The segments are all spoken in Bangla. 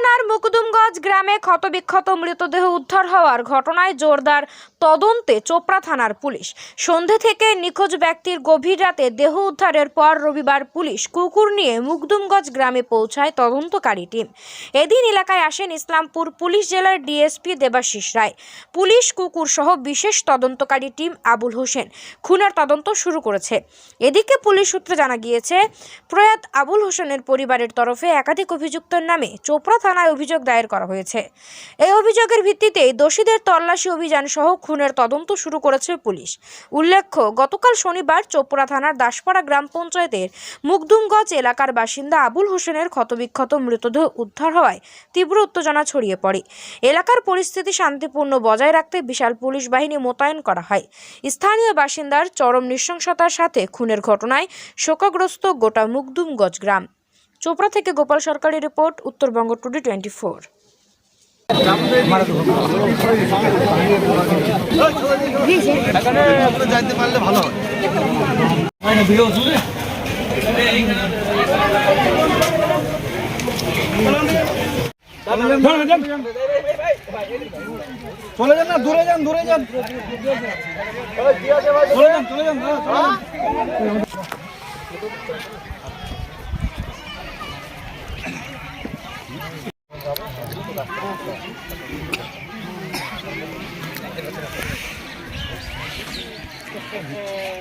মুগদুমগঞ্জ গ্রামে ক্ষতবিক্ষত মৃতদেহ উদ্ধার হওয়ার ঘটনায় জোরদার তদন্তে চোপড়া থানার পুলিশ। সন্ধে থেকে নিখোঁজ ব্যক্তির গভীর রাতে দেহ উদ্ধারের পর রবিবার পুলিশ কুকুর নিয়ে মুগদুমগঞ্জ গ্রামে পৌঁছায় তদন্তকারী টিম। এদিন এলাকায় আসেন ইসলামপুর পুলিশ জেলার ডিএসপি দেবাশিস রায়। পুলিশ, কুকুর সহ বিশেষ তদন্তকারী টিম আবুল হোসেন খুনের তদন্ত শুরু করেছে। এদিকে পুলিশ সূত্রে জানা গিয়েছে, প্রয়াত আবুল হোসেনের পরিবারের তরফে একাধিক অভিযুক্তের নামে চোপড়া থানায় অভিযোগ দায়ের করা হয়েছে। এই অভিযোগের ভিত্তিতেই দোষীদের তল্লাশি অভিযান সহ খুনের তদন্ত শুরু করেছে পুলিশ। উল্লেখ্য, গতকাল শনিবার চোপড়া থানার দাসপাড়া গ্রাম পঞ্চায়েতের মুগদুমগঞ্জ এলাকার বাসিন্দা আবুল হোসেনের ক্ষতবিক্ষত মৃতদেহ উদ্ধার হওয়ায় তীব্র উত্তেজনা ছড়িয়ে পড়ে। এলাকার পরিস্থিতি শান্তিপূর্ণ বজায় রাখতে বিশাল পুলিশ বাহিনী মোতায়েন করা হয়। স্থানীয় বাসিন্দার চরম নৃশংসতার সাথে খুনের ঘটনায় শোকাগ্রস্ত গোটা মুগদুমগঞ্জ গ্রাম। চোপড়া থেকে গোপাল সরকারি report, Uttarbanga today twenty four. চলে যান না, দূরে যান দূরে যান। চলে যান চলে যান হ্যাঁ,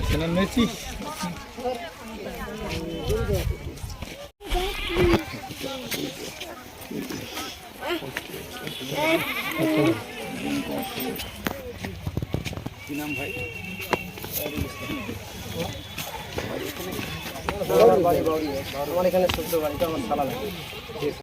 চলে যান। তুমি ছেলে মেয়েছিস আমার এখানে শুদ্ধ বাড়িটা আমার সালা লাগে